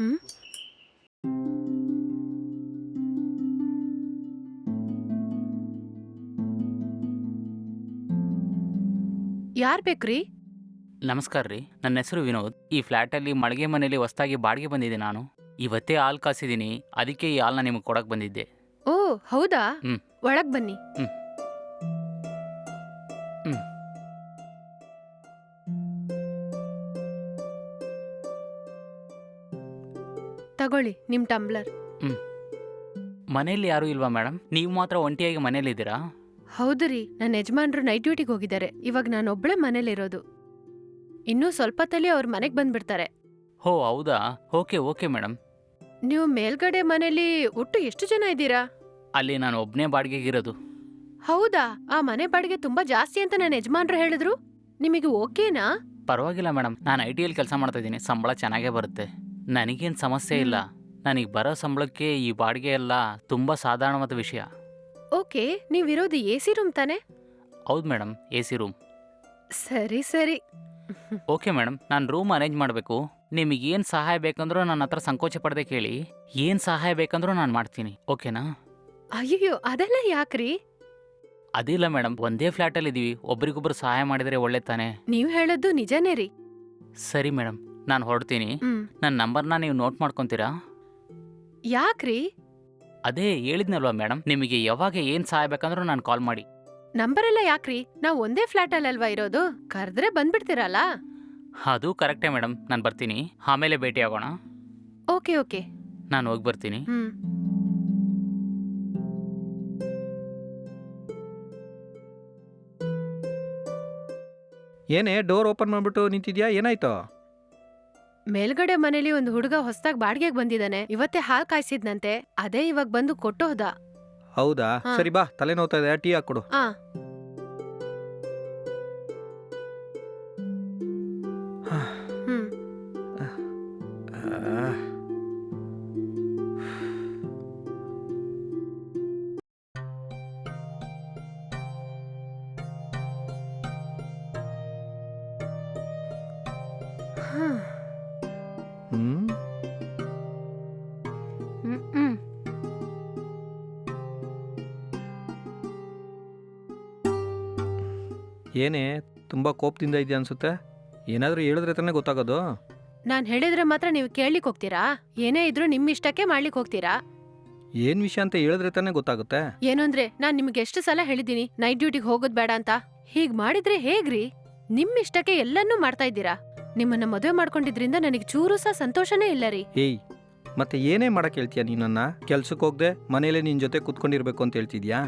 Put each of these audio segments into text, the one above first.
ಹ್ಮ್? ಯಾರ್ ಬೇಕ್ರಿ? ನಮಸ್ಕಾರ ರೀ. ನನ್ನ ಹೆಸರು ವಿನೋದ್. ಈ ಫ್ಲ್ಯಾಟಲ್ಲಿ ಮಳಿಗೆ ಮನೆಯಲ್ಲಿ ಹೊಸ್ದಾಗಿ ಬಾಡಿಗೆ ಬಂದಿದ್ದೆ ನಾನು. ಇವತ್ತೇ ಹಾಲು ಕಾಸಿದ್ದೀನಿ. ಅದಕ್ಕೆ ಈ ಹಾಲನ್ನ ನಿಮಗೆ ಕೊಡಕ್ಕೆ ಬಂದಿದ್ದೆ. ಓ ಹೌದಾ? ಹ್ಮ್. ಒಳಗ್ ಬನ್ನಿ. ಹ್ಮ್. ತಗೊಳ್ಳಿ ನಿಮ್ಮ ಟಂಬ್ಲರ್. ಮನೆಯಲ್ಲಿ ಯಾರೂ ಇಲ್ವಾ ಮೇಡಮ್? ನೀವು ಮಾತ್ರ ಒಂಟಿಯಾಗಿ ಮನೇಲಿದ್ದೀರಾ? ಹೌದು ರೀ ನನ್ನ ಯಜಮಾನ್ರು ನೈಟ್ ಡ್ಯೂಟಿಗೆ ಹೋಗಿದ್ದಾರೆ. ಇವಾಗ ನಾನು ಒಬ್ಳೆ ಮನೇಲಿರೋದು. ಇನ್ನೂ ಸ್ವಲ್ಪತ್ತಲ್ಲಿ ಅವ್ರ ಮನೆಗೆ ಬಂದ್ಬಿಡ್ತಾರೆ. ಹೋ ಹೌದಾ? Okay okay madam. ನೀವು ಮೇಲ್ಗಡೆ ಮನೇಲಿ ಒಟ್ಟು ಎಷ್ಟು ಜನ ಇದ್ದೀರಾ? ಅಲ್ಲಿ ನಾನು ಒಬ್ಬನೇ ಬಾಡಿಗೆಗಿರೋದು. ಹೌದಾ? ಆ ಮನೆ ಬಾಡಿಗೆ ತುಂಬಾ ಜಾಸ್ತಿ ಅಂತ ನನ್ನ ಯಜಮಾನ್ರು ಹೇಳಿದ್ರು? ನಿಮಗೆ ಓಕೆನಾ? ಪರವಾಗಿಲ್ಲ ಮೇಡಮ್. ನಾನು ಐ ಟಿಯಲ್ಲಿ ಕೆಲಸ ಮಾಡ್ತಾ ಇದ್ದೀನಿ. ಸಂಬಳ ಚೆನ್ನಾಗೇ ಬರುತ್ತೆ. ನನಗೇನು ಸಮಸ್ಯೆ ಇಲ್ಲ. ನನಗೆ ಬರೋ ಸಂಬಳಕ್ಕೆ ಈ ಬಾಡಿಗೆ ಎಲ್ಲ ತುಂಬ ಸಾಧಾರಣವಾದ ವಿಷಯ. ಓಕೆ ನೀವಿರೋದು ಎ ಸಿ ರೂಮ್ ತಾನೆ? ಹೌದು ಮೇಡಮ್ ಎ ಸಿ ರೂಮ್. ಸರಿ ಸರಿ. ಓಕೆ ಮೇಡಮ್ ನಾನು ರೂಮ್ ಅರೇಂಜ್ ಮಾಡಬೇಕು. ನಿಮಗೆ ಏನು ಸಹಾಯ ಬೇಕಂದ್ರೂ ನನ್ನ ಹತ್ರ ಸಂಕೋಚ ಪಡದೆ ಕೇಳಿ. ಏನು ಸಹಾಯ ಬೇಕಂದ್ರೂ ನಾನು ಮಾಡ್ತೀನಿ ಓಕೆನಾ? ಅಯ್ಯೋ ಅದೆಲ್ಲ ಯಾಕ್ರಿ? ಅದಿಲ್ಲ ಮೇಡಮ್ ಒಂದೇ ಫ್ಲ್ಯಾಟಲ್ಲಿ ಇದ್ದೀವಿ ಒಬ್ರಿಗೊಬ್ರು ಸಹಾಯ ಮಾಡಿದರೆ ಒಳ್ಳೆ ತಾನೆ. ನೀವು ಹೇಳೋದು ನಿಜನೇ ರೀ. ಸರಿ ಮೇಡಮ್ ನಾನು ಹೊರಡ್ತೀನಿ. ಹ್ಮ್. ನನ್ನ ನಂಬರ್ನ ನೀವು ನೋಟ್ ಮಾಡ್ಕೊತೀರಾ? ಯಾಕ್ರಿ? ಅದೇ ಹೇಳಿದ್ನಲ್ವಾ ಮೇಡಮ್ ನಿಮಗೆ ಯಾವಾಗ ಏನು ಸಹಾಯ ಬೇಕಂದ್ರೂ ನಾನು ಕಾಲ್ ಮಾಡಿ. ನಂಬರ್ ಎಲ್ಲ ಯಾಕ್ರಿ? ನಾವು ಒಂದೇ ಫ್ಲಾಟ್ ಅಲ್ಲಲ್ವಾ ಇರೋದು? ಕರೆದ್ರೆ ಬಂದ್ಬಿಡ್ತೀರಲ್ಲ? ಅದು ಕರೆಕ್ಟೇ ಮೇಡಮ್ ನಾನು ಬರ್ತೀನಿ. ಆಮೇಲೆ ಭೇಟಿ ಆಗೋಣ. Okay okay. ನಾನು ಹೋಗಿ ಬರ್ತೀನಿ. ಹ್ಮ್. ಏನೇ ಡೋರ್ ಓಪನ್ ಮಾಡ್ಬಿಟ್ಟು ನಿಂತಿದ್ಯಾ? ಏನಾಯ್ತು? ಮೇಲ್ಗಡೆ ಮನೇಲಿ ಒಂದು ಹುಡುಗ ಹೊಸದಾಗಿ ಬಾಡಿಗೆಗೆ ಬಂದಿದ್ದಾನೆ ಇವತ್ತೇ ಹಾಲ್ ಕಾಯಿಸಿದ್ನಂತೆ. ಅದೇ ಇವಾಗ ಬಂದು ಕೊಟ್ಟು ಹೋದ? ಹೌದಾ ಹಾ. ಸರಿ ಬಾ ತಲೆನೋವ್ತಾ ಇದೆ ಟೀ ಹಾಕೊಡು ಆ. ಏನೇ ತುಂಬಾ ಕೋಪದಿಂದ ಇದೆಯಾ ಅನ್ಸುತ್ತೆ? ಏನಾದರೂ ಹೇಳಿದ್ರೆ ತಾನೇ ಗೊತ್ತಾಗೋದು? ನಾನು ಹೇಳಿದ್ರೆ ಮಾತ್ರ ನೀವು ಕೇಳಲಿಕ್ಕೆ ಹೋಗ್ತೀರಾ? ಏನೇ ಇದ್ರೂ ನಿಮ್ಮ ಇಷ್ಟಕ್ಕೆ ಮಾಡ್ಲಿಕ್ಕೆ ಹೋಗ್ತೀರಾ? ಏನ್ ವಿಷಯ ಅಂತ ಹೇಳಿದ್ರೆ ತಾನೇ ಗೊತ್ತಾಗುತ್ತೆ? ಏನು ಅಂದ್ರೆ ನಾನ್ ನಿಮ್ಗೆ ಎಷ್ಟು ಸಲ ಹೇಳಿದ್ದೀನಿ ನೈಟ್ ಡ್ಯೂಟಿಗೆ ಹೋಗೋದ್ ಬೇಡ ಅಂತ. ಹೀಗ್ ಮಾಡಿದ್ರೆ ಹೇಗ್ರಿ? ನಿಮ್ ಇಷ್ಟಕ್ಕೆ ಎಲ್ಲನ್ನೂ ಮಾಡ್ತಾ ಇದ್ದೀರಾ? ನಿಮ್ಮನ್ನ ಮದುವೆ ಮಾಡ್ಕೊಂಡಿದ್ರಿಂದ ನನಗೆ ಚೂರು ಸಹ ಸಂತೋಷನೇ ಇಲ್ಲ ರೀ. ಏಯ್ ಮತ್ತೆ ಏನೇ ಮಾಡಕ್ ಹೇಳ್ತೀಯ ನೀನನ್ನ? ಕೆಲ್ಸಕ್ಕೆ ಹೋಗ್ದೆ ಮನೇಲೆ ನಿನ್ ಜೊತೆ ಕುತ್ಕೊಂಡಿರ್ಬೇಕು ಅಂತ ಹೇಳ್ತಿದ್ಯಾ?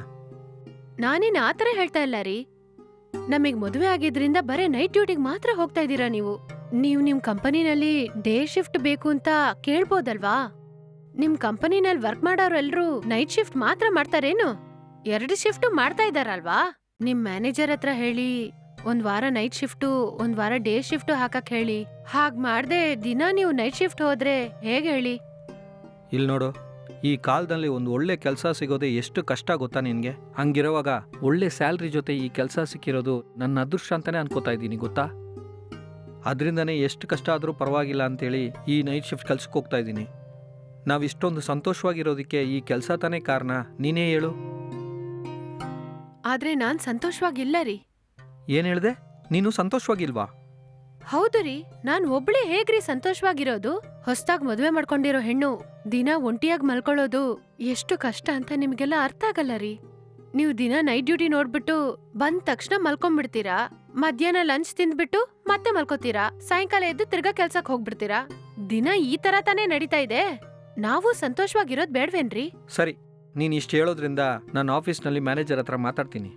ನಾನೇನ್ ಆತರ ಹೇಳ್ತಾ ಇಲ್ಲ ರೀ. ನಮಗ್ ಮದುವೆ ಆಗಿದ್ರಿಂದ ಬರೇ ನೈಟ್ ಡ್ಯೂಟಿಗೆ ಮಾತ್ರ ಹೋಗ್ತಾ ಇದ್ದೀರಾ ನೀವು? ನೀವು ನಿಮ್ ಕಂಪನಿನಲ್ಲಿ ಡೇ ಶಿಫ್ಟ್ ಬೇಕು ಅಂತ ಕೇಳ್ಬೋದಲ್ವಾ? ನಿಮ್ ಕಂಪನಿನಲ್ಲಿ ವರ್ಕ್ ಮಾಡೋರೆಲ್ರೂ ನೈಟ್ ಶಿಫ್ಟ್ ಮಾತ್ರ ಮಾಡ್ತಾರೇನು? ಎರಡು ಶಿಫ್ಟ್ ಮಾಡ್ತಾ ಇದಾರಲ್ವಾ? ನಿಮ್ ಮ್ಯಾನೇಜರ್ ಹತ್ರ ಹೇಳಿ, ಒಂದ್ ವಾರ ನೈಟ್ ಶಿಫ್ಟು ಒಂದ್ ವಾರ ಡೇ ಶಿಫ್ಟ್ ಹಾಕಕ್ ಹೇಳಿ. ಹಾಗ್ ಮಾಡ್ದೆ ದಿನ ನೀವು ನೈಟ್ ಶಿಫ್ಟ್ ಹೋದ್ರೆ ಹೇಗ್ ಹೇಳಿ? ಇಲ್ಲಿ ನೋಡು ಈ ಕಾಲದಲ್ಲಿ ಒಂದು ಒಳ್ಳೆ ಕೆಲಸ ಸಿಗೋದೇ ಎಷ್ಟು ಕಷ್ಟ ಗೊತ್ತಾ ನಿನಗೆ? ಹಂಗಿರುವಾಗ ಒಳ್ಳೆ ಸ್ಯಾಲ್ರಿ ಜೊತೆ ಈ ಕೆಲಸ ಸಿಕ್ಕಿರೋದು ನನ್ನ ಅದೃಷ್ಟ ಅಂತಾನೆ ಅನ್ಕೋತಾ ಇದ್ದೀನಿ ಗೊತ್ತಾ? ಅದರಿಂದನೇ ಎಷ್ಟು ಕಷ್ಟ ಆದರೂ ಪರವಾಗಿಲ್ಲ ಅಂತೇಳಿ ಈ ನೈಟ್ ಶಿಫ್ಟ್ ಕೆಲ್ಸಕ್ಕೆ ಹೋಗ್ತಾ ಇದ್ದೀನಿ. ನಾವು ಇಷ್ಟೊಂದು ಸಂತೋಷವಾಗಿರೋದಕ್ಕೆ ಈ ಕೆಲಸ ತಾನೇ ಕಾರಣ ನೀನೇ ಹೇಳು. ಆದ್ರೆ ನಾನು ಸಂತೋಷವಾಗಿಲ್ಲ ರೀ. ಏನು ಹೇಳಿದೆ? ನೀನು ಸಂತೋಷವಾಗಿಲ್ವಾ? ಹೌದು ರೀ. ನಾನ್ ಒಬ್ಳೆ ಹೇಗ್ರಿ ಸಂತೋಷವಾಗಿರೋದು? ಹೊಸ್ದಾಗ್ ಮದ್ವೆ ಮಾಡ್ಕೊಂಡಿರೋ ಹೆಣ್ಣು ದಿನ ಒಂಟಿಯಾಗಿ ಮಲ್ಕೊಳ್ಳೋದು ಎಷ್ಟು ಕಷ್ಟ ಅಂತ ನಿಮ್ಗೆಲ್ಲ ಅರ್ಥ ಆಗಲ್ಲ ರೀ. ನೀವು ದಿನ ನೈಟ್ ಡ್ಯೂಟಿ ನೋಡ್ಬಿಟ್ಟು ಬಂದ ತಕ್ಷಣ ಮಲ್ಕೊಂಡ್ಬಿಡ್ತೀರಾ ಮಧ್ಯಾಹ್ನ ಲಂಚ್ ತಿಂದ್ಬಿಟ್ಟು ಮತ್ತೆ ಮಲ್ಕೋತೀರಾ? ಸಾಯಂಕಾಲ ಎದ್ದು ತಿರ್ಗಾ ಕೆಲ್ಸಕ್ ಹೋಗ್ಬಿಡ್ತೀರಾ? ದಿನ ಈ ತರ ತಾನೇ ನಡೀತಾ ಇದೆ? ನಾವು ಸಂತೋಷವಾಗಿರೋದ್ ಬೇಡ್ವೇನ್ರಿ? ಸರಿ, ನೀನು ಇಷ್ಟು ಹೇಳೋದ್ರಿಂದ ನಾನು ಆಫೀಸ್ನಲ್ಲಿ ಮ್ಯಾನೇಜರ್ ಹತ್ರ ಮಾತಾಡ್ತೀನಿ.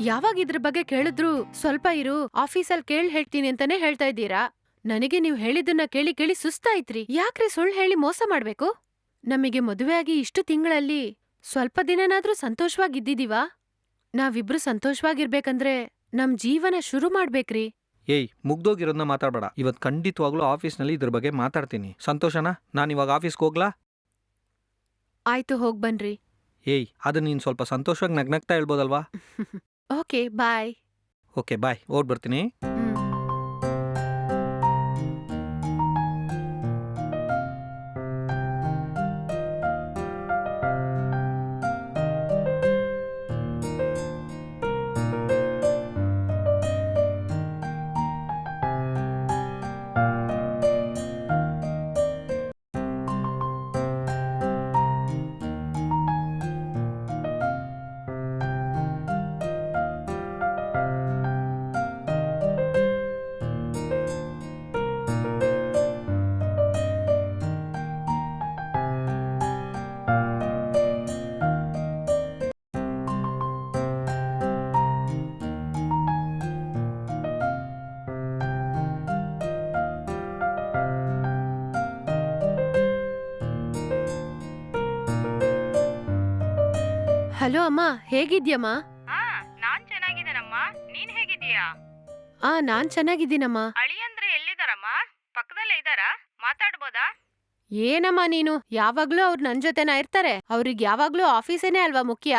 ಯಾವಾಗ ಇದ್ರ ಬಗ್ಗೆ ಕೇಳಿದ್ರು ಸ್ವಲ್ಪ ಇರು ಆಫೀಸಲ್ ಕೇಳ್ ಹೇಳ್ತೀನಿ ಅಂತಾನೆ ಹೇಳ್ತಾ ಇದ್ದೀರಾ? ನನಗೆ ನೀವು ಹೇಳಿದ್ದನ್ನ ಕೇಳಿ ಕೇಳಿ ಸುಸ್ತಾಯ್ತ್ರಿ. ಯಾಕ್ರಿ ಸುಳ್ಳು ಹೇಳಿ ಮೋಸ ಮಾಡ್ಬೇಕು? ನಮಗೆ ಮದುವೆಯಾಗಿ ಇಷ್ಟು ತಿಂಗಳಲ್ಲಿ ಸ್ವಲ್ಪ ದಿನನಾದ್ರೂ ಸಂತೋಷವಾಗಿದ್ದಿದೀವಾ? ನಾವಿಬ್ರು ಸಂತೋಷವಾಗಿರ್ಬೇಕಂದ್ರೆ ನಮ್ ಜೀವನ ಶುರು ಮಾಡ್ಬೇಕ್ರಿ. ಏಯ್ ಮುಗ್ದೋಗಿರೋದನ್ನ ಮಾತಾಡಬೇಡ. ಇವತ್ತು ಖಂಡಿತವಾಗ್ಲೂ ಆಫೀಸ್ನಲ್ಲಿ ಇದ್ರ ಬಗ್ಗೆ ಮಾತಾಡ್ತೀನಿ. ಸಂತೋಷನಾ? ನಾನು ಇವಾಗ ಆಫೀಸ್ಗೆ ಹೋಗ್ಲಾ? ಆಯ್ತು ಹೋಗ್ ಬನ್ರಿ. ಏಯ್ ಅದು ನೀನು ಸ್ವಲ್ಪ ಸಂತೋಷವಾಗಿ ನಗ್ನಗ್ತಾ ಹೇಳ್ಬೋದಲ್ವಾ? ಓಕೆ ಬಾಯ್ ಓಕೆ ಬಾಯ್ ಓಡ್ ಬರ್ತೀನಿ ಹಲೋ ಅಮ್ಮ ಹೇಗಿದ್ಯಮ್ಮ ಹಾ ನಾನ್ ಚೆನ್ನಾಗಿದ್ದೇನಮ್ಮ. ನೀನ್ ಹೇಗಿದ್ದೀಯಾ? ಆ ನಾನ್ ಚೆನ್ನಾಗಿದ್ದೀನಮ್ಮ. ಅಳಿಯಂದ್ರೆ ಎಲ್ಲಿದಾರಮ್ಮ ಪಕ್ಕದಲ್ಲೇ ಇದ್ದಾರಾ? ಮಾತಾಡ್ಬೋದಾ? ಏನಮ್ಮ ನೀನು? ಯಾವಾಗ್ಲೂ ಅವ್ರು ನನ್ ಜೊತೆನ ಇರ್ತಾರೆ. ಅವ್ರಿಗೆ ಯಾವಾಗ್ಲೂ ಆಫೀಸೇನೆ ಅಲ್ವಾ ಮುಖ್ಯ?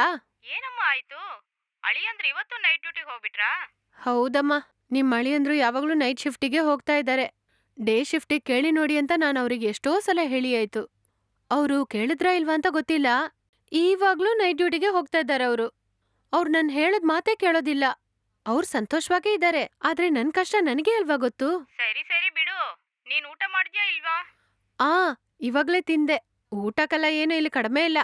ಏನಮ್ಮ ಆಯ್ತು? ಅಳಿಯಂದ್ರೆ ಇವತ್ತು ನೈಟ್ ಡ್ಯೂಟಿಗೆ ಹೋಗ್ಬಿಟ್ರಾ? ಹೌದಮ್ಮ. ನಿಮ್ ಅಳಿಯಂದ್ರು ಯಾವಾಗ್ಲೂ ನೈಟ್ ಶಿಫ್ಟಿಗೆ ಹೋಗ್ತಾ ಇದ್ದಾರೆ. ಡೇ ಶಿಫ್ಟಿಗೆ ಕೇಳಿ ನೋಡಿ ಅಂತ ನಾನು ಅವ್ರಿಗೆ ಎಷ್ಟೋ ಸಲ ಹೇಳಿ ಆಯ್ತು ಅವರು ಕೇಳಿದ್ರಾ ಇಲ್ವಾ ಅಂತ ಗೊತ್ತಿಲ್ಲ. ಈವಾಗ್ಲೂ ನೈಟ್ ಡ್ಯೂಟಿಗೆ ಹೋಗ್ತಾ ಇದ್ದಾರೆ ಅವರು. ಅವ್ರು ನನ್ ಹೇಳದ್ ಮಾತೇ ಕೇಳೋದಿಲ್ಲ. ಅವ್ರು ಸಂತೋಷವಾಗೇ ಇದ್ದಾರೆ ಆದ್ರೆ ನನ್ ಕಷ್ಟ ನನಗೆ ಅಲ್ವಾ ಗೊತ್ತು? ಸರಿ ಸರಿ ಬಿಡು. ನೀನ್ ಊಟ ಮಾಡಿದ್ಯಾ ಇಲ್ವಾ? ಆ ಇವಾಗ್ಲೇ ತಿಂದೆ. ಊಟಕ್ಕೆಲ್ಲ ಏನು ಇಲ್ಲಿ ಕಡಿಮೆ ಇಲ್ಲ.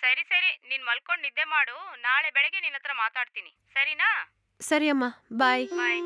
ಸರಿ ಸರಿ. ನೀನ್ ಮಲ್ಕೊಂಡ್ ನಿದ್ದೆ ಮಾಡು. ನಾಳೆ ಬೆಳಗ್ಗೆ ನಿನ್ನ ಹತ್ರ ಮಾತಾಡ್ತೀನಿ. ಸರಿನಾ? ಸರಿ ಅಮ್ಮ. ಬಾಯ್. ಬಾಯ್.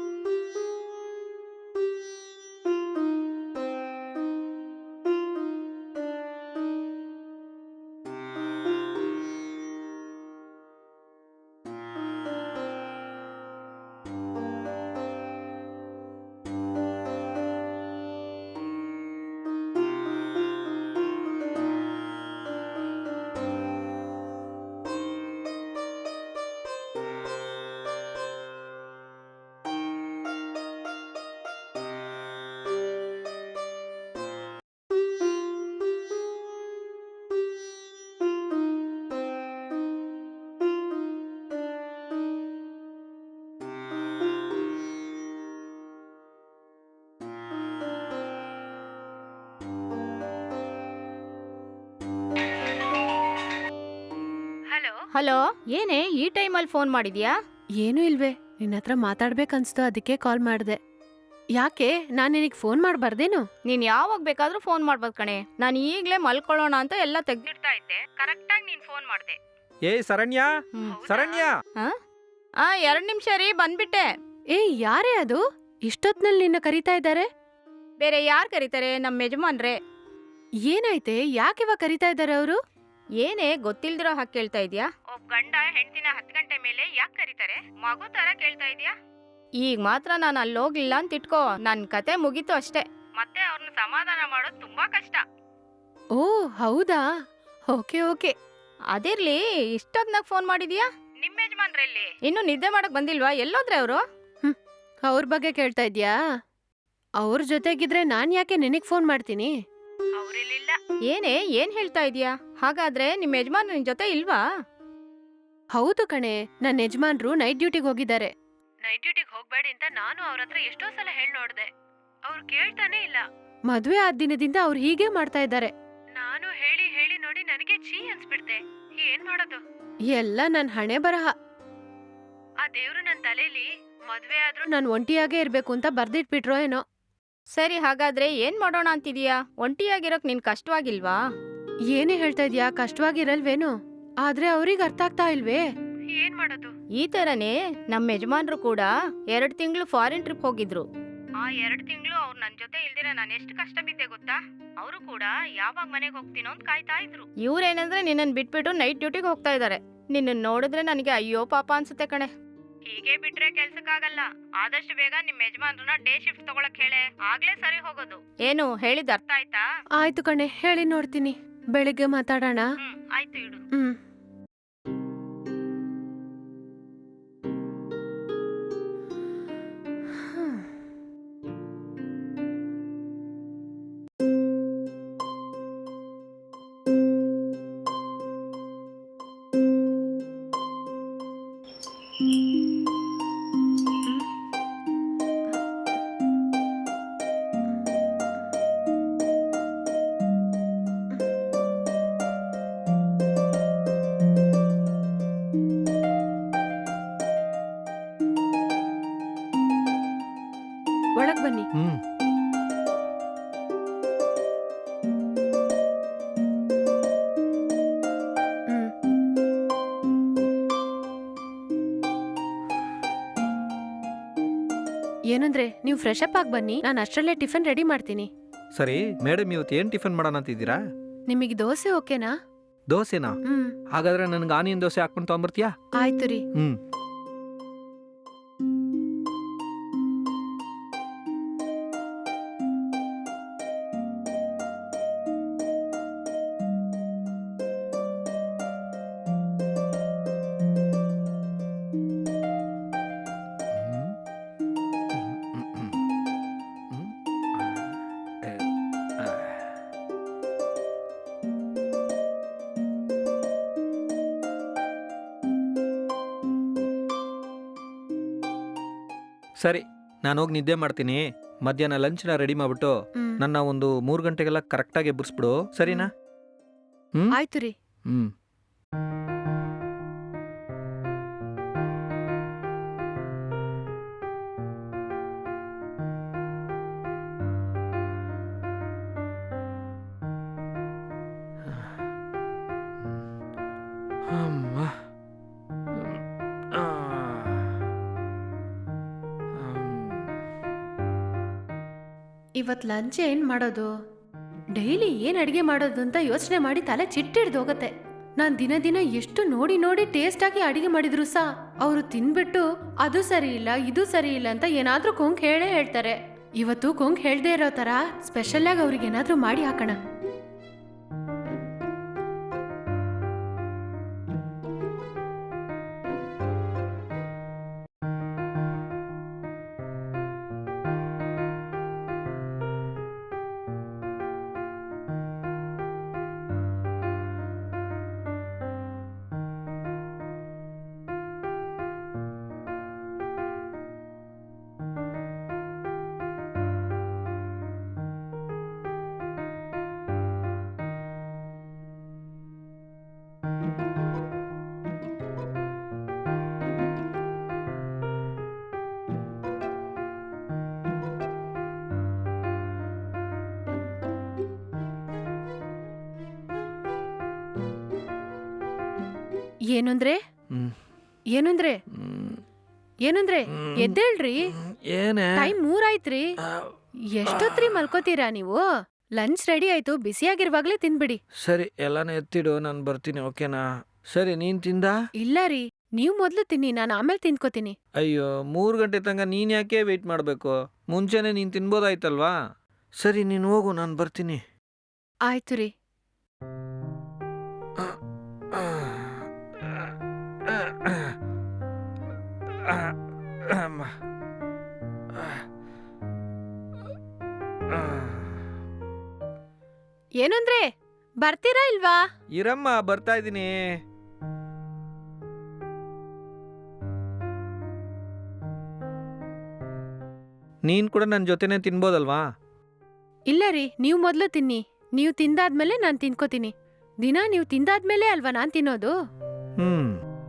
ಹಲೋ ಏನೇ ಈ ಟೈಮಲ್ಲಿ ಫೋನ್ ಮಾಡಿದ್ಯಾ? ಏನೂ ಇಲ್ವೇ ನಿನ್ನ ಹತ್ರ ಮಾತಾಡ್ಬೇಕನ್ಸ್ತು ಅದಕ್ಕೆ ಕಾಲ್ ಮಾಡಿದೆ. ಯಾಕೆ ನಾನು ನಿನಗೆ ಫೋನ್ ಮಾಡಬಾರ್ದೇನು? ನೀನ್ ಯಾವಾಗ ಬೇಕಾದ್ರೂ ಫೋನ್ ಮಾಡ್ಬೋದು ಕಣೆ. ನಾನು ಈಗ್ಲೇ ಮಲ್ಕೊಳ್ಳೋಣ ಅಂತ ಎಲ್ಲ ತೆಗ್ದಿಡ್ತಾ ಇದ್ದೆ. ಕರೆಕ್ಟಾಗಿ ನೀನು ಫೋನ್ ಮಾಡ್ದೆ. ಏಯ್ ಶರಣ್ಯ ಶರಣ್ಯ ಆ ಎರಡ್ ನಿಮಿಷ ರೀ ಬಂದ್ಬಿಟ್ಟೆ. ಏ ಯಾರೇ ಅದು? ಇಷ್ಟೊತ್ನಲ್ಲಿ ನಿನ್ನ ಕರೀತಾ ಇದ್ದಾರೆ? ಬೇರೆ ಯಾರು ಕರೀತಾರೆ? ನಮ್ಮ ಯಜಮಾನ್ರೆ. ಏನಾಯ್ತೆ? ಇವಾಗ ಕರೀತಾ ಇದ್ದಾರೆ ಅವರು? ಏನೇ ಗೊತ್ತಿಲ್ದಿರೋ ಹಾಗೆ ಕೇಳ್ತಾ ಇದ್ಯಾ? ಒಬ್ಬ ಗಂಡ ಹೆಂಡತಿನ ಹತ್ತು ಗಂಟೆ ಮೇಲೆ ಯಾಕೆ ಕರೀತಾರೆ? ಮಗು ತರ ಕೇಳ್ತಾ ಇದೀಯಾ? ಈಗ ಮಾತ್ರ ನಾನು ಅಲ್ಲಿ ಹೋಗ್ಲಿಲ್ಲ ಅಂತ ಇಟ್ಕೋ ನನ್ ಕತೆ ಮುಗೀತು ಅಷ್ಟೇ. ಮತ್ತೆ ಅವ್ರನ್ನ ಸಮಾಧಾನ ಮಾಡೋದು ತುಂಬಾ ಕಷ್ಟ. ಓ ಹೌದಾ? Okay okay. ಅದಿರ್ಲಿ ಇಷ್ಟೊತ್ನಾಗ ಫೋನ್ ಮಾಡಿದ್ಯಾ? ನಿಮ್ಮ ಯಜಮಾನ್ರಲ್ಲಿ ಇನ್ನು ನಿದ್ದೆ ಮಾಡಕ್ ಬಂದಿಲ್ವಾ? ಎಲ್ಲೋದ್ರೆ ಅವರು? ಅವ್ರ ಬಗ್ಗೆ ಕೇಳ್ತಾ ಇದ್ಯಾ? ಅವ್ರ ಜೊತೆಗಿದ್ರೆ ನಾನ್ ಯಾಕೆ ನಿನಗ್ ಫೋನ್ ಮಾಡ್ತೀನಿ? ಅವ್ರಿಲ್ಲಿಲ್ಲ. ಏನೇ ಏನ್ ಹೇಳ್ತಾ ಇದೀಯಾ? ಹಾಗಾದ್ರೆ ನಿಮ್ ಯಜಮಾನ್ ನಿನ್ ಜೊತೆ ಇಲ್ವಾ? ಹೌದು ಕಣೆ ನನ್ನ ಯಜಮಾನ್ರು ನೈಟ್ ಡ್ಯೂಟಿಗೆ ಹೋಗಿದ್ದಾರೆ. ನೈಟ್ ಡ್ಯೂಟಿಗೆ ಹೋಗ್ಬೇಡಿ ಅಂತ ನಾನು ಅವ್ರ ಹತ್ರ ಎಷ್ಟೋ ಸಲ ಹೇಳಿ ನೋಡ್ದೆ. ಅವ್ರು ಕೇಳ್ತಾನೆ ಇಲ್ಲ. ಮದುವೆ ಆದ ದಿನದಿಂದ ಅವ್ರು ಹೀಗೆ ಮಾಡ್ತಾ ಇದ್ದಾರೆ. ನಾನು ಹೇಳಿ ಹೇಳಿ ನೋಡಿ ನನಗೆ ಛೀ ಅನ್ಸ್ಬಿಡ್ತೆ. ಏನ್ ಮಾಡೋದು? ಎಲ್ಲ ನನ್ ಹಣೆ ಬರಹ. ಆ ದೇವ್ರು ನನ್ ತಲೆಯಲ್ಲಿ ಮದ್ವೆ ಆದ್ರೂ ನಾನು ಒಂಟಿಯಾಗೇ ಇರ್ಬೇಕು ಅಂತ ಬರ್ದಿಟ್ಬಿಟ್ರೋ ಏನೋ. ಸರಿ ಹಾಗಾದ್ರೆ ಏನ್ ಮಾಡೋಣ ಅಂತಿದೀಯಾ? ಒಂಟಿಯಾಗಿರೋಕ್ ನಿನ್ ಕಷ್ಟವಾಗಿಲ್ವಾ? ಏನೇ ಹೇಳ್ತಾ ಇದ್ಯಾ? ಕಷ್ಟವಾಗಿರಲ್ವೇನು? ಆದ್ರೆ ಅವ್ರಿಗೆ ಅರ್ಥ ಆಗ್ತಾ ಇಲ್ವೇ? ಏನ್ ಮಾಡೋದು? ಈ ತರನೇ ನಮ್ಮ ಯಜಮಾನ್ರು ಕೂಡ ಎರಡ್ ತಿಂಗಳು ಫಾರಿನ್ ಟ್ರಿಪ್ ಹೋಗಿದ್ರು. ಆ ಎರಡ್ ತಿಂಗಳು ಅವ್ರು ನನ್ ಜೊತೆ ಇಲ್ದಿರ ನಾನು ಎಷ್ಟು ಕಷ್ಟ ಬಿದ್ದೆ ಗೊತ್ತಾ? ಅವರು ಕೂಡ ಯಾವಾಗ ಮನೆಗೆ ಹೋಗ್ತೀನೋ ಅಂತ ಕಾಯ್ತಾ ಇದ್ರು. ಇವ್ರೇನಂದ್ರೆ ನಿನ್ನನ್ ಬಿಟ್ಬಿಟ್ಟು ನೈಟ್ ಡ್ಯೂಟಿಗೆ ಹೋಗ್ತಾ ಇದಾರೆ. ನಿನ್ನ ನೋಡಿದ್ರೆ ನನಗೆ ಅಯ್ಯೋ ಪಾಪ ಅನ್ಸುತ್ತೆ ಕಣೆ. ಹೀಗೆ ಬಿಟ್ರೆ ಕೆಲ್ಸಕ್ಕಾಗಲ್ಲ. ಆದಷ್ಟು ಬೇಗ ನಿಮ್ ಯಜಮಾನ್ರನ್ನ ಡೇ ಶಿಫ್ಟ್ ತಗೊಳಕ್ ಹೇಳೆ. ಆಗ್ಲೇ ಸರಿ ಹೋಗೋದು. ಏನು ಹೇಳಿದ ಅರ್ಥ? ಆಯ್ತಾ? ಆಯ್ತು ಕಣೆ ಹೇಳಿ ನೋಡ್ತೀನಿ. ಬೆಳಿಗ್ಗೆ ಮಾತಾಡೋಣ? ಹ್ಮ್ ಆಯ್ತು ಇಡು. ಹ್ಮ್. ಏನಂದ್ರೆ ನೀವು ಫ್ರೆಶ್ ಅಪ್ ಆಗಿ ಬನ್ನಿ ನಾನು ಅಷ್ಟರಲ್ಲೇ ಟಿಫನ್ ರೆಡಿ ಮಾಡ್ತೀನಿ. ಸರಿ ಮೇಡಮ್ ಇವತ್ತು ಏನು ಟಿಫನ್ ಮಾಡೋಣ ಅಂತಿದ್ದೀರಾ? ನಿಮಗೆ ದೋಸೆ ಓಕೆನಾ? ದೋಸೆನಾ? ಹ್ಮ್. ಹಾಗಾದ್ರೆ ನನಗೆ ಆನಿಯನ್ ದೋಸೆ ಹಾಕೊಂಡು ತೊಗೊಂಬರ್ತೀಯಾ? ಆಯ್ತು ರೀ. ಹ್ಮ್. ಸರಿ ನಾನು ಹೋಗಿ ನಿದ್ದೆ ಮಾಡ್ತೀನಿ. ಮಧ್ಯಾಹ್ನ ಲಂಚ್ನ ರೆಡಿ ಮಾಡ್ಬಿಟ್ಟು ಹ್ಮ್. ನನ್ನ ಒಂದು ಮೂರು ಗಂಟೆಗೆಲ್ಲ ಕರೆಕ್ಟಾಗಿ ಎಬ್ಬರಿಸ್ಬಿಡು. ಸರಿನಾ? ಹ್ಮ್? ಆಯ್ತು ರೀ. ಹ್ಮ್. ಇವತ್ ಲಂಚ್ ಏನ್ ಮಾಡೋದು? ಡೈಲಿ ಏನ್ ಅಡುಗೆ ಮಾಡೋದು ಅಂತ ಯೋಚನೆ ಮಾಡಿ ತಲೆ ಚಿಟ್ಟಿಡ್ದು ಹೋಗತ್ತೆ. ನಾನು ದಿನ ದಿನ ಎಷ್ಟು ನೋಡಿ ನೋಡಿ ಟೇಸ್ಟ್ ಆಗಿ ಅಡಿಗೆ ಮಾಡಿದ್ರು ಸಹ ಅವರು ತಿನ್ಬಿಟ್ಟು, ಅದು ಸರಿ ಇಲ್ಲ, ಇದು ಸರಿ ಇಲ್ಲ ಅಂತ ಏನಾದರೂ ಕೊಂಕ್ ಹೇಳೇ ಹೇಳ್ತಾರೆ. ಇವತ್ತು ಕೊಂಕ್ ಹೇಳ್ದೇ ಇರೋ ತರ ಸ್ಪೆಷಲ್ ಆಗಿ ಅವ್ರಿಗೆ ಏನಾದ್ರೂ ಮಾಡಿ ಹಾಕೋಣ. ಏನಂದ್ರೆ. ಏನಂದ್ರೆ? ಏನಂದ್ರೆ. ಎದ್ದೇಳ್ರಿ. ಏನೇ? ಟೈಮ್ ಮೂರಾಯ್ತ್ರಿ. ಎಷ್ಟೊತ್ರಿ ಮಲ್ಕೋತೀರಾ ನೀವು? ಲಂಚ್ ರೆಡಿ ಆಯ್ತು ಬಿಸಿಯಾಗಿರುವಾಗ್ಲೇ ತಿನ್ಬಿಡಿ. ಸರಿ ಎಲ್ಲಾನು ಎತ್ತಿಡು ನಾನು ಬರ್ತೀನಿ ಓಕೆನಾ? ಸರಿ ನೀನ್ ತಿಂದ? ಇಲ್ಲ ರೀ ನೀವು ಮೊದ್ಲು ತಿನ್ನಿ ನಾನು ಆಮೇಲೆ ತಿನ್ಕೋತೀನಿ ಅಯ್ಯೋ ಮೂರು ಗಂಟೆ ತನಕ ನೀನ್ ಯಾಕೆ ವೆಯ್ಟ್ ಮಾಡಬೇಕು? ಮುಂಚೆನೆ ನೀನ್ ತಿನ್ಬೋದಾಯ್ತಲ್ವಾ? ಸರಿ ನೀನು ಹೋಗು ನಾನು ಬರ್ತೀನಿ. ಆಯ್ತು ರೀ. ಏನಂದ್ರೆ ಬರ್ತೀರಾ ಇಲ್ವಾ? ಇರಮ್ಮ ಬರ್ತಾ ಇದ್ದೀನಿ. ನೀನ್ ಕೂಡ ನನ್ನ ಜೊತೆನೆ ತಿನ್ಬೋದಲ್ವಾ? ಇಲ್ಲ ರೀ ನೀವು ಮೊದಲು ತಿನ್ನಿ. ನೀವು ತಿಂದಾದ್ಮೇಲೆ ನಾನು ತಿನ್ಕೋತೀನಿ. ದಿನ ನೀವು ತಿಂದಾದ್ಮೇಲೆ ಅಲ್ವಾ ನಾನು ತಿನ್ನೋದು? ಹ್ಮ್.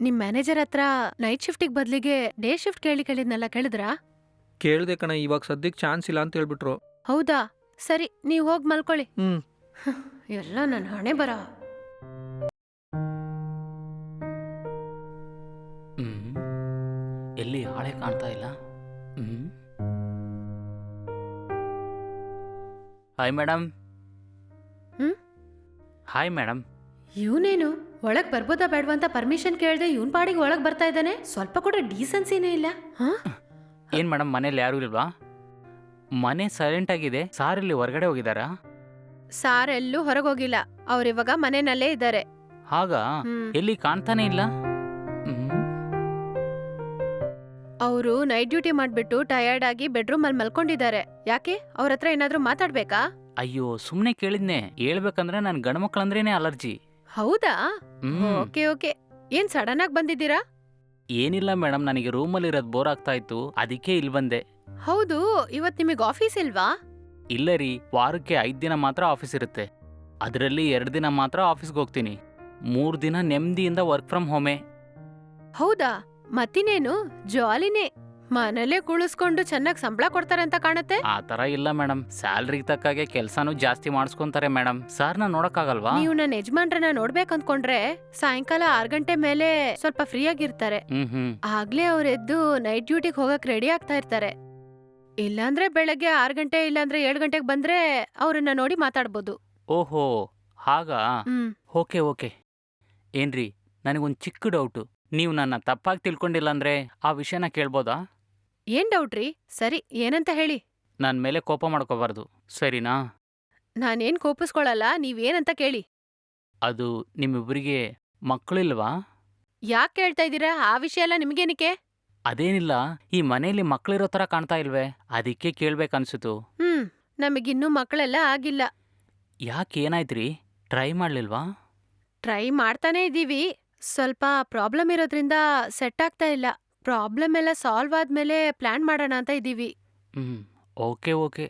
ನಿಮ್ ಮ್ಯಾನೇಜರ್ ಹತ್ರ ನೈಟ್ ಶಿಫ್ಟಿಗೆ ಬದಲಿಗೆ ಡೇ ಶಿಫ್ಟ್ ಕೇಳಿ ಕೇಳಿದ್ನೆಲ್ಲ ಕೇಳಿದ್ರಾ? ಕೇಳ್ದೆ ಕಣ ಇವಾಗ ಸದ್ಯಕ್ಕೆ ಚಾನ್ಸ್ ಇಲ್ಲ ಅಂತ ಹೇಳ್ಬಿಟ್ರು. ಹೌದಾ? ಸರಿ ನೀವು ಹೋಗಿ ಮಲ್ಕೊಳ್ಳಿ. ಹ್ಮ್. ಎಲ್ಲ ನನ್ನ ಹಣೆ ಬರ. ಹ್ಮ್. ಎಲ್ಲಿ ಹಾಳೆ ಕಾಣ್ತಾ ಇಲ್ಲ? ಹ್ಮ್. ಹಾಯ್ ಮೇಡಮ್ ಹ್ಮ್? ಹಾಯ್ ಮೇಡಮ್ ಇವನೇನು? ಒಳಗ್ ಬರ್ಬೋದಾ ಬೇಡವಾ ಅಂತ ಪರ್ಮಿಷನ್ ಕೇಳ್ದೆ ಇವನ್ ಪಾಡಿಗೆ ಒಳಗ್ ಬರ್ತಾ ಇದ್ದಾನೆ? ಸ್ವಲ್ಪ ಕೂಡ ಡೀಸೆನ್ಸಿನೇ ಇಲ್ಲ. ಹಾ? ಏನು ಮೇಡಮ್ ಮನೇಲಿ ಯಾರು ಇಲ್ವಾ? ಮನೆ ಸೈಲೆಂಟ್ ಆಗಿದೆ. ಸಾರ್ ಇಲ್ಲಿ ಹೊರಗಡೆ ಹೋಗಿದಾರಾ ಸಾರ್ ಎಲ್ಲೂ ಹೊರಗೋಗಿಲ್ಲ ಅವ್ರಿವಾಗ ಮನೆಯಲ್ಲೇ ಇದ್ದಾರೆ. ಹಾಗಾ? ಹ್ಮ್. ಎಲ್ಲಿ ಕಾಣ್ತಾನೆ ಇಲ್ಲ? ಹ್ಮ್ ಅವರು ನೈಟ್ ಡ್ಯೂಟಿ ಮಾಡ್ಬಿಟ್ಟು ಟಯರ್ಡ್ ಆಗಿ ಬೆಡ್ರೂಮ್ ಅಲ್ಲಿ ಮಲ್ಕೊಂಡಿದ್ದಾರೆ. ಯಾಕೆ? ಅವ್ರ ಹತ್ರ ಏನಾದ್ರೂ ಮಾತಾಡ್ಬೇಕಾ? ಅಯ್ಯೋ ಸುಮ್ಮನೆ ಕೇಳಿದ್ನೆ. ಹೇಳ್ಬೇಕಂದ್ರೆ ನನ್ ಗಂಡ್ಮಕ್ಳಂದ್ರೇನೆ ಅಲರ್ಜಿ ಹೌದಾ? ಹ್ಮ್. Okay okay. ಏನ್ ಸಡನ್ ಆಗಿ ಬಂದಿದ್ದೀರಾ? ಏನಿಲ್ಲ ಮೇಡಮ್ ನನಗೆ ರೂಮಲ್ಲಿ ಇರೋದು ಬೋರ್ ಆಗ್ತಾ ಇತ್ತು ಅದಕ್ಕೆ ಇಲ್ಲಿ ಬಂದೆ. ಹೌದು ಇವತ್ ನಿಮಗೆ ಆಫೀಸ್ ಇಲ್ವಾ? ಇಲ್ಲ ರೀ ವಾರಕ್ಕೆ ಐದು ದಿನ ಮಾತ್ರ ಆಫೀಸ್ ಇರುತ್ತೆ. ಅದರಲ್ಲಿ ಎರಡು ದಿನ ಮಾತ್ರ ಆಫೀಸ್ಗೆ ಹೋಗ್ತೀನಿ. ಮೂರು ದಿನ ನೆಮ್ಮದಿಯಿಂದ ವರ್ಕ್ ಫ್ರಮ್ ಹೋಮೆ. ಹೌದಾ? ಮತ್ತಿನೇನು ಜಾಲಿನೇ. ಮನೇಲೆ ಕುಳಿಸ್ಕೊಂಡು ಚೆನ್ನಾಗಿ ಸಂಬಳ ಕೊಡ್ತಾರೆ ಅಂತ ಕಾಣುತ್ತೆ? ಆ ತರ ಇಲ್ಲ ಮೇಡಮ್. ಸ್ಯಾಲ್ರಿ ತಕ್ಕಾಗೆ ಕೆಲಸನೂ ಜಾಸ್ತಿ ಮಾಡಿಸ್ಕೊಂತಾರೆ ಮೇಡಮ್. ಸರ್ನ ನೋಡಕ್ಕಾಗಲ್ವಾ? ನೀವು ನನ್ನ ಯಜಮಾನ್ರನ್ನ ನೋಡ್ಬೇಕು ಅಂದ್ಕೊಂಡ್ರೆ ಸಾಯಂಕಾಲ ಆರ್ ಗಂಟೆ ಮೇಲೆ ಸ್ವಲ್ಪ ಫ್ರೀ ಆಗಿರ್ತಾರೆ ಹ್ಮ್ ಹ್ಮ್. ಆಗ್ಲೇ ಎದ್ದು ನೈಟ್ ಡ್ಯೂಟಿಗೆ ಹೋಗಕ್ ರೆಡಿ ಆಗ್ತಾ ಇರ್ತಾರೆ. ಇಲ್ಲಾಂದ್ರೆ ಬೆಳಗ್ಗೆ ಆರ್ ಗಂಟೆ ಇಲ್ಲಾಂದ್ರೆ ಏಳು ಗಂಟೆಗೆ ಬಂದ್ರೆ ಅವ್ರನ್ನ ನೋಡಿ ಮಾತಾಡ್ಬೋದು. ಓಹೋ ಹಾಗಾ? ಹ್ಮ್. Okay okay. ಏನ್ರಿ ನನಗೊಂದು ಚಿಕ್ಕ ಡೌಟು ನೀವು ನನ್ನ ತಪ್ಪಾಗಿ ತಿಳ್ಕೊಂಡಿಲ್ಲ ಅಂದ್ರೆ ಆ ವಿಷಯನ ಕೇಳ್ಬೋದಾ? ಏನ್ ಡೌಟ್ರಿ ಸರಿ ಏನಂತ ಹೇಳಿ. ನನ್ನ ಮೇಲೆ ಕೋಪ ಮಾಡ್ಕೋಬಾರ್ದು ಸರಿನಾ? ನಾನೇನ್ ಕೋಪಿಸ್ಕೊಳಲ್ಲ ನೀವೇನಂತ ಕೇಳಿ. ಅದು ನಿಮ್ಮಿಬ್ಬರಿಗೆ ಮಕ್ಕಳಿಲ್ವಾ? ಯಾಕೆ ಕೇಳ್ತಾ ಇದ್ದೀರಾ? ಆ ವಿಷಯ ಎಲ್ಲ ನಿಮ್ಗೇನಿಕೆ ಅದೇನಿಲ್ಲ ಈ ಮನೆಯಲ್ಲಿ ಮಕ್ಕಳಿರೋ ಥರ ಕಾಣ್ತಾ ಇಲ್ವೇ? ಅದಕ್ಕೆ ಕೇಳ್ಬೇಕನ್ಸಿತು. ಹ್ಮ್ ನಮಗಿನ್ನೂ ಮಕ್ಕಳೆಲ್ಲ ಆಗಿಲ್ಲ. ಯಾಕೆ ಏನಾಯ್ತ್ರಿ? ಟ್ರೈ ಮಾಡ್ಲಿಲ್ವಾ? ಟ್ರೈ ಮಾಡ್ತಾನೇ ಇದ್ದೀವಿ. ಸ್ವಲ್ಪ ಪ್ರಾಬ್ಲಮ್ ಇರೋದ್ರಿಂದ ಸೆಟ್ ಆಗ್ತಾ ಇಲ್ಲ. ಪ್ರಾಬ್ಲಮ್ ಎಲ್ಲ ಸಾಲ್ವ್ ಆದ್ಮೇಲೆ ಪ್ಲಾನ್ ಮಾಡೋಣ ಅಂತ ಇದ್ದೀವಿ. ಹ್ಞೂ ಓಕೆ ಓಕೆ.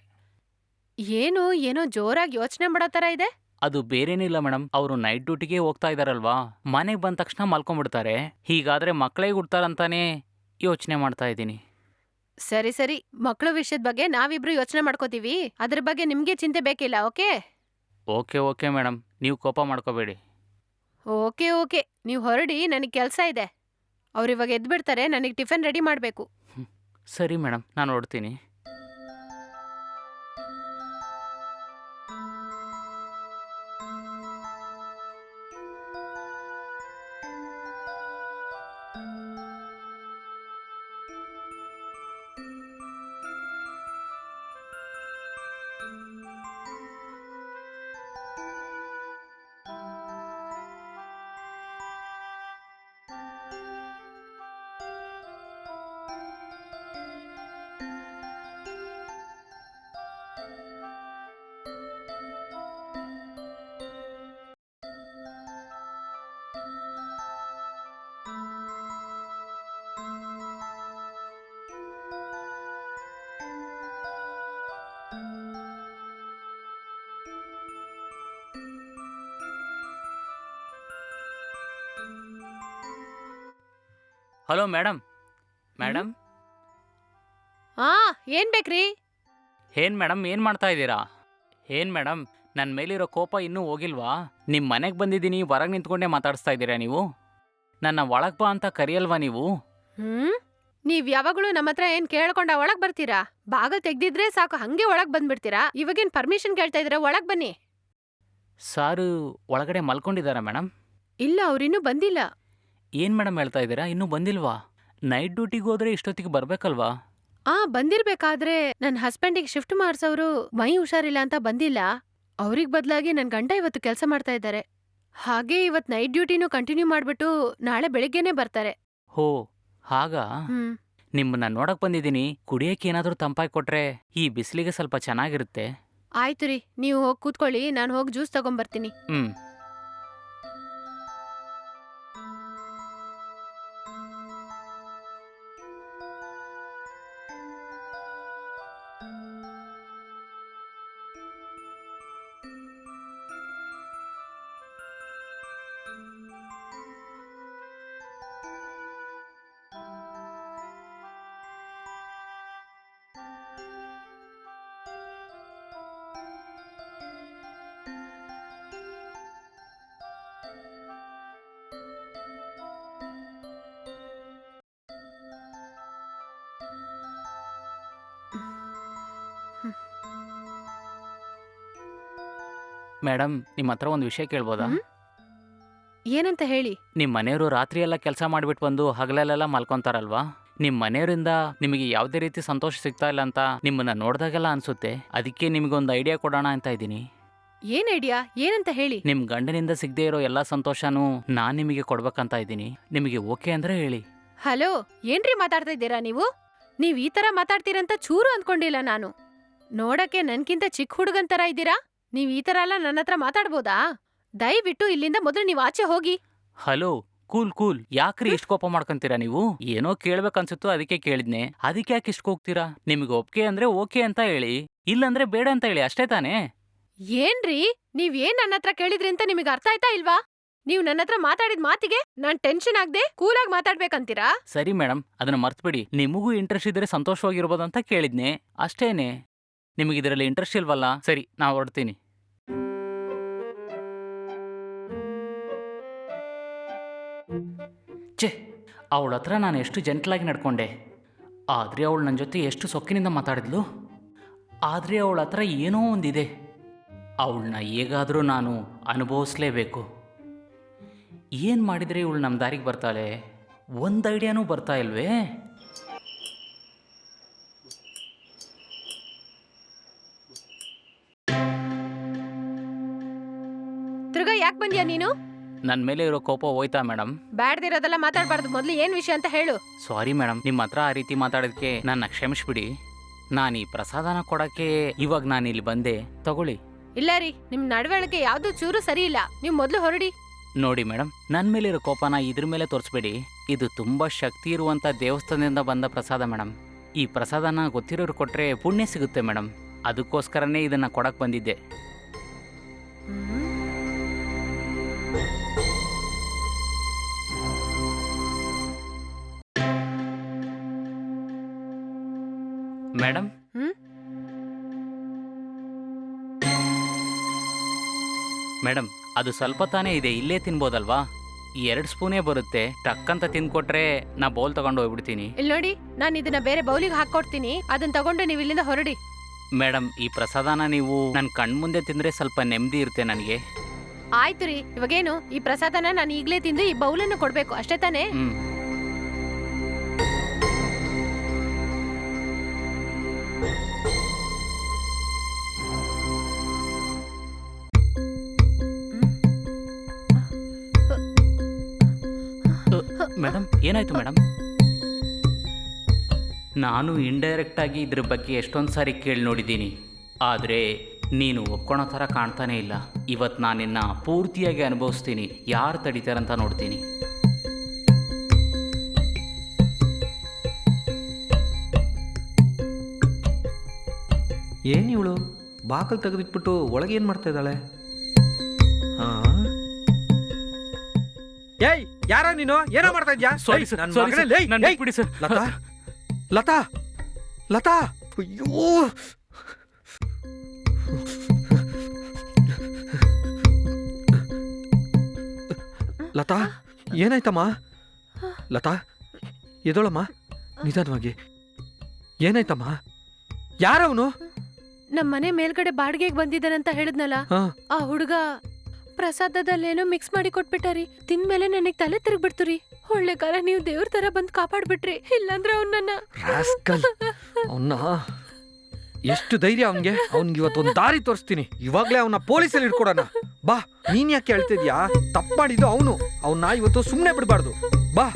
ಏನು ಏನೋ ಜೋರಾಗಿ ಯೋಚನೆ ಮಾಡೋ ಥರ ಇದೆ? ಅದು ಬೇರೇನಿಲ್ಲ ಮೇಡಮ್ ಅವರು ನೈಟ್ ಡ್ಯೂಟಿಗೆ ಹೋಗ್ತಾ ಇದಾರಲ್ವಾ? ಮನೆಗೆ ಬಂದ ತಕ್ಷಣ ಮಲ್ಕೊಂಡ್ಬಿಡ್ತಾರೆ. ಹೀಗಾದ್ರೆ ಮಕ್ಕಳೇ ಹುಡ್ತಾರಂತಾನೆ ಯೋಚನೆ ಮಾಡ್ತಾ ಇದ್ದೀನಿ. ಸರಿ ಸರಿ. ಮಕ್ಕಳ ವಿಷಯದ ಬಗ್ಗೆ ನಾವಿಬ್ರು ಯೋಚನೆ ಮಾಡ್ಕೋತೀವಿ. ಅದ್ರ ಬಗ್ಗೆ ನಿಮಗೆ ಚಿಂತೆ ಬೇಕಿಲ್ಲ ಓಕೆ? ಓಕೆ ಓಕೆ ಮೇಡಮ್ ನೀವು ಕೋಪ ಮಾಡ್ಕೋಬೇಡಿ. Okay okay. ನೀವು ಹೊರಡಿ ನನಗೆ ಕೆಲಸ ಇದೆ. ಅವ್ರು ಇವಾಗ ಎದ್ಬಿಡ್ತಾರೆ ನನಗೆ ಟಿಫನ್ ರೆಡಿ ಮಾಡಬೇಕು. ಸರಿ ಮೇಡಮ್ ನಾನು ಹೊಡ್ತೀನಿ ಹಲೋ ಮೇಡಮ್ ಮೇಡಮ್ ಆ ಏನ್ ಬೇಕ್ರಿ? ಏನ್ ಮೇಡಮ್ ಏನು ಮಾಡ್ತಾ ಇದ್ದೀರಾ? ಏನ್ ಮೇಡಮ್ ನನ್ನ ಮೇಲಿರೋ ಕೋಪ ಇನ್ನೂ ಹೋಗಿಲ್ವಾ? ನಿಮ್ಮ ಮನೆಗೆ ಬಂದಿದ್ದೀನಿ ಹೊರಗೆ ನಿಂತ್ಕೊಂಡೇ ಮಾತಾಡಿಸ್ತಾ ಇದ್ದೀರಾ ನೀವು? ನನ್ನ ಒಳಗ್ ಬಾ ಅಂತ ಕರೆಯಲ್ವಾ ನೀವು? ಹ್ಮ್? ನೀವ್ ಯಾವಾಗಲೂ ನಮ್ಮ ಹತ್ರ ಏನ್ ಕೇಳ್ಕೊಂಡ ಒಳಗ್ ಬರ್ತೀರಾ? ಬಾಗಲ್ ತೆಗ್ದಿದ್ರೆ ಸಾಕು ಹಂಗೆ ಒಳಗ್ ಬಂದ್ಬಿಡ್ತೀರಾ? ಇವಾಗೇನ್ ಪರ್ಮಿಷನ್ ಕೇಳ್ತಾ ಇದ್ರೆ ಒಳಗ್ ಬನ್ನಿ. ಸಾರು ಒಳಗಡೆ ಮಲ್ಕೊಂಡಿದ್ದಾರಾ ಮೇಡಮ್ ಇಲ್ಲ ಅವ್ರಿನ್ನೂ ಬಂದಿಲ್ಲ. ಏನು ಮೇಡಮ್ ಹೇಳ್ತಾ ಇದ್ದೀರಾ? ಇನ್ನೂ ಬಂದಿಲ್ವಾ? ನೈಟ್ ಡ್ಯೂಟಿಗೆ ಹೋದ್ರೆ ಇಷ್ಟೊತ್ತಿಗೆ ಬರಬೇಕಲ್ವಾ? ಆ ಬಂದಿರ್ಬೇಕಾದ್ರೆ ನನ್ ಹಸ್ಬೆಂಡಿಗೆ ಶಿಫ್ಟ್ ಮಾಡ್ಸೋರು ಮೈ ಹುಷಾರಿಲ್ಲ ಅಂತ ಬಂದಿಲ್ಲ. ಅವ್ರಿಗ್ ಬದಲಾಗಿ ನನ್ ಗಂಡ ಇವತ್ತು ಕೆಲಸ ಮಾಡ್ತಾ ಇದ್ದಾರೆ. ಹಾಗೆ ಇವತ್ ನೈಟ್ ಡ್ಯೂಟಿನೂ ಕಂಟಿನ್ಯೂ ಮಾಡ್ಬಿಟ್ಟು ನಾಳೆ ಬೆಳಿಗ್ಗೆನೆ ಬರ್ತಾರೆ. ಹೋ ಹಾಗಾ? ಹ್ಮ್. ನಿಮ್ಮನ್ನ ನೋಡಕ್ ಬಂದಿದ್ದೀನಿ. ಕುಡಿಯಕ್ಕೆ ಏನಾದರೂ ತಂಪಾಗಿ ಕೊಟ್ರೆ ಈ ಬಿಸಿಲಿಗೆ ಸ್ವಲ್ಪ ಚೆನ್ನಾಗಿರುತ್ತೆ. ಆಯ್ತು ರೀ ನೀವು ಹೋಗಿ ಕೂತ್ಕೊಳ್ಳಿ ನಾನು ಹೋಗಿ ಜ್ಯೂಸ್ ತಗೊಂಬರ್ತೀನಿ. ಹ್ಮ್. ಮೇಡಮ್ ನಿಮ್ಮ ಹತ್ರ ಒಂದು ವಿಷಯ ಕೇಳ್ಬೋದಾ? ಹ್ಮ್? ಏನಂತ ಹೇಳಿ? ನಿಮ್ಮ ಮನೆಯವರು ರಾತ್ರಿ ಎಲ್ಲ ಕೆಲಸ ಮಾಡಿಬಿಟ್ಟು ಬಂದು ಹಗಲಲ್ಲೆಲ್ಲ ಮಲ್ಕೊಂತಾರಲ್ವಾ? ನಿಮ್ಮ ಮನೆಯವರಿಂದ ನಿಮಗೆ ಯಾವುದೇ ರೀತಿ ಸಂತೋಷ ಸಿಗ್ತಾ ಇಲ್ಲ ಅಂತ ನಿಮ್ಮನ್ನ ನೋಡಿದಾಗೆಲ್ಲ ಅನ್ಸುತ್ತೆ. ಅದಕ್ಕೆ ನಿಮಗೊಂದು ಐಡಿಯಾ ಕೊಡೋಣ ಅಂತ ಇದ್ದೀನಿ. ಏನ್ ಐಡಿಯಾ? ಏನಂತ ಹೇಳಿ? ನಿಮ್ಮ ಗಂಡನಿಂದ ಸಿಗದೆ ಇರೋ ಎಲ್ಲ ಸಂತೋಷನೂ ನಾನು ನಿಮಗೆ ಕೊಡ್ಬೇಕಂತ ಇದ್ದೀನಿ. ನಿಮಗೆ ಓಕೆ ಅಂದ್ರೆ ಹೇಳಿ. ಹಲೋ ಏನ್ರಿ ಮಾತಾಡ್ತಾ ಇದ್ದೀರಾ ನೀವು? ನೀವ್ ಈ ತರ ಮಾತಾಡ್ತೀರಂತ ಚೂರು ಅಂದ್ಕೊಂಡಿಲ್ಲ ನಾನು. ನೋಡಕ್ಕೆ ನನ್ಕಿಂತ ಚಿಕ್ಕ ಹುಡುಗನ್ ತರ ಇದ್ದೀರಾ? ನೀವ್ ಈ ತರ ಎಲ್ಲ ನನ್ನ ಹತ್ರ ಮಾತಾಡ್ಬೋದಾ? ದಯವಿಟ್ಟು ಇಲ್ಲಿಂದ ಮೊದಲು ನೀವ್ ಆಚೆ ಹೋಗಿ. Hello cool cool. ಯಾಕ್ರಿ ಇಷ್ಟು ಕೋಪ ಮಾಡ್ಕೊಂತೀರಾ ನೀವು? ಏನೋ ಕೇಳ್ಬೇಕನ್ಸುತ್ತೋ ಅದಕ್ಕೆ ಕೇಳಿದ್ನೆ. ಅದಕ್ಕೆ ಯಾಕೆ ಇಷ್ಟು ಹೋಗ್ತೀರಾ ನಿಮ್ಗೆ ಒಪ್ಕೆ ಅಂದ್ರೆ ಓಕೆ ಅಂತ ಹೇಳಿ. ಇಲ್ಲಂದ್ರೆ ಬೇಡ ಅಂತ ಹೇಳಿ ಅಷ್ಟೇ ತಾನೇ? ಏನ್ರಿ? ನೀವ್ ಏನ್ ನನ್ನ ಹತ್ರ ಕೇಳಿದ್ರಿ ಅಂತ ನಿಮಗೆ ಅರ್ಥ ಆಯ್ತಾ ಇಲ್ವಾ? ನೀವ್ ನನ್ನ ಹತ್ರ ಮಾತಾಡಿದ ಮಾತಿಗೆ ನಾನ್ ಟೆನ್ಷನ್ ಆಗದೆ ಕೂಲಾಗಿ ಮಾತಾಡ್ಬೇಕಂತೀರಾ? ಸರಿ ಮೇಡಮ್ ಅದನ್ನ ಮರ್ತ್ಬಿಡಿ. ನಿಮಗೂ ಇಂಟ್ರೆಸ್ಟ್ ಇದ್ರೆ ಸಂತೋಷವಾಗಿರ್ಬೋದು ಅಂತ ಕೇಳಿದ್ನೆ. ಅಷ್ಟೇನೆ. ನಿಮಗೆ ಇದರಲ್ಲಿ ಇಂಟ್ರೆಸ್ಟ್ ಇಲ್ವಲ್ಲ, ಸರಿ ನಾ ಹೊರಡ್ತೀನಿ. ಛೇ, ಅವಳ ಹತ್ರ ನಾನು ಎಷ್ಟು ಜೆಂಟ್ಲಾಗಿ ನಡ್ಕೊಂಡೆ. ಆದರೆ ಅವಳು ನನ್ನ ಜೊತೆ ಎಷ್ಟು ಸೊಕ್ಕಿನಿಂದ ಮಾತಾಡಿದ್ಲು. ಆದರೆ ಅವಳ ಹತ್ರ ಏನೋ ಒಂದಿದೆ. ಅವಳನ್ನ ಹೇಗಾದರೂ ನಾನು ಅನುಭವಿಸ್ಲೇಬೇಕು. ಏನು ಮಾಡಿದರೆ ಇವಳು ನಮ್ಮ ದಾರಿಗೆ ಬರ್ತಾಳೆ? ಒಂದು ಐಡಿಯಾನೂ ಬರ್ತಾ ಇಲ್ವೇ? ಯಾಕೆ ಬಂದ್ಯಾ ನೀನು? ನನ್ನ ಮೇಲೆ ಇರೋ ಕೋಪ ಹೋಯ್ತಾ ಮೇಡಮ್ ಬ್ಯಾಡ್ದಿರೋದೆಲ್ಲ ಮಾತಾಡ್ಬಾರ್ದು. ಮೊದ್ಲು ಏನ್ ವಿಷಯ ಅಂತ ಹೇಳು. ಸಾರಿ ಮೇಡಮ್ ನಿಮ್ಮ ಹತ್ರ ಆ ರೀತಿ ಮಾತಾಡೋದಕ್ಕೆ ನನ್ನ ಕ್ಷಮಿಸ್ಬಿಡಿ. ನಾನು ಈ ಪ್ರಸಾದನ ಕೊಡಕ್ಕೆ ಇವಾಗ ನಾನು ಇಲ್ಲಿ ಬಂದೆ. ತಗೊಳ್ಳಿ. ಇಲ್ಲ ರೀ ನಿಮ್ ನಡವಳಿಕೆ ಯಾವ್ದು ಚೂರು ಸರಿ ಇಲ್ಲ. ನೀವ್ ಮೊದ್ಲು ಹೊರಡಿ. ನೋಡಿ ಮೇಡಮ್ ನನ್ನ ಮೇಲಿರೋ ಕೋಪನ ಇದ್ರ ಮೇಲೆ ತೋರಿಸ್ಬೇಡಿ. ಇದು ತುಂಬ ಶಕ್ತಿ ಇರುವಂಥ ದೇವಸ್ಥಾನದಿಂದ ಬಂದ ಪ್ರಸಾದ ಮೇಡಮ್ ಈ ಪ್ರಸಾದನ ಗೊತ್ತಿರೋರು ಕೊಟ್ಟರೆ ಪುಣ್ಯ ಸಿಗುತ್ತೆ ಮೇಡಮ್ ಅದಕ್ಕೋಸ್ಕರನೇ ಇದನ್ನು ಕೊಡಕ್ಕೆ ಬಂದಿದ್ದೆ. ಮೇಡಮ್? ಹ್ಮ್? ಮೇಡಮ್ ಅದು ಸ್ವಲ್ಪ ತಾನೇ ಇದೆ ಇಲ್ಲೇ ತಿನ್ಬೋದಲ್ವಾ? ಎರಡು ಸ್ಪೂನೇ ಬರುತ್ತೆ ಟಕ್ಕಂತ ತಿನ್ಕೊಟ್ರೆ ನಾ ಬೌಲ್ ತಗೊಂಡು ಹೋಗ್ಬಿಡ್ತೀನಿ. ಇಲ್ಲಿ ನೋಡಿ ನಾನು ಇದನ್ನ ಬೇರೆ ಬೌಲಿಗೆ ಹಾಕೊಡ್ತೀನಿ ಅದನ್ನ ತಗೊಂಡು ನೀವು ಇಲ್ಲಿಂದ ಹೊರಡಿ. ಮೇಡಮ್ ಈ ಪ್ರಸಾದನ ನೀವು ನನ್ನ ಕಣ್ಮುಂದೆ ತಿಂದ್ರೆ ಸ್ವಲ್ಪ ನೆಮ್ಮದಿ ಇರುತ್ತೆ ನನಗೆ. ಆಯ್ತು ರೀ ಇವಾಗೇನು ಈ ಪ್ರಸಾದನ ನಾನು ಈಗಲೇ ತಿಂದು ಈ ಬೌಲನ್ನು ಕೊಡ್ಬೇಕು ಅಷ್ಟೇ ತಾನೇ? ಮೇಡಮ್ ಏನಾಯ್ತು ಮೇಡಮ್ ನಾನು ಇಂಡೈರೆಕ್ಟ್ ಆಗಿ ಇದ್ರ ಬಗ್ಗೆ ಎಷ್ಟೊಂದು ಸಾರಿ ಕೇಳಿ ನೋಡಿದ್ದೀನಿ. ಆದರೆ ನೀನು ಒಪ್ಕೊಳೋ ಥರ ಕಾಣ್ತಾನೇ ಇಲ್ಲ. ಇವತ್ತು ನಾನಿನ್ನ ಪೂರ್ತಿಯಾಗಿ ಅನುಭವಿಸ್ತೀನಿ. ಯಾರು ತಡಿತಾರಂತ ನೋಡ್ತೀನಿ. ಏನು ಇವಳು? ಬಾಕಲ್ ತೆಗೆದಿಟ್ಬಿಟ್ಟು ಒಳಗೆ ಏನು ಮಾಡ್ತಾ ಇದ್ದಾಳೆ? ಏಯ್! ಯಾರ ನೀನು? ಏನೋ ಮಾಡ್ತಾ ಇದ್ಯಾ? ಸಾರಿ ಸರ್ sir, ನನ್ sorry ಸರ್. ಬಿಟ್ಬಿಡಿ sir. ಲತಾ ಲತಾ ಲತಾ. ಅಯ್ಯೋ. ಲತಾ ಏನಾಯ್ತಮ್ಮ? ಲತಾ ಎದೋಳಮ್ಮ ನಿಧಾನವಾಗಿ. ಏನಾಯ್ತಮ್ಮ? ಯಾರವನು? ನಮ್ಮ ಮನೆ ಮೇಲ್ಗಡೆ ಬಾಡಿಗೆಗೆ ಬಂದಿದ್ದಾನಂತ ಹೇಳಿದ್ನಲ್ಲ ಹಾ. ಆ ಹುಡುಗ ಪ್ರಸಾದದಲ್ಲೇನೋ ಮಿಕ್ಸ್ ಮಾಡಿ ಕೊಟ್ಬಿಟ್ಟಾರಿ. ತಿಂದ್ಮೇಲೆ ನನಗ್ ತಲೆ ತಿರುಗ್ಬಿಡ್ತು ರೀ ಒಳ್ಳೆ ಕಾಲ ನೀವು ದೇವ್ರ ತರ ಬಂದ್ ಕಾಪಾಡ್ಬಿಟ್ರಿ. ಇಲ್ಲಾಂದ್ರೆ ಅವ್ನನ್ನ ಅವನ್ನ ಎಷ್ಟು ಧೈರ್ಯ ಅವನ್ಗೆ. ಅವ್ನಿಗೆ ಇವತ್ತೊಂದು ದಾರಿ ತೋರಿಸ್ತೀನಿ. ಇವಾಗ್ಲೇ ಅವನ ಪೊಲೀಸಲ್ಲಿ ಇಟ್ಕೊಡೋಣ ಬಾ, ನೀನ್ ಯಾಕೆ ಹೇಳ್ತಿದ್ಯಾ? ತಪ್ಪ ಮಾಡಿದ್ದು ಅವನು. ಅವನ್ನ ಇವತ್ತು ಸುಮ್ಮನೆ ಬಿಡಬಾರ್ದು. ಬಾ.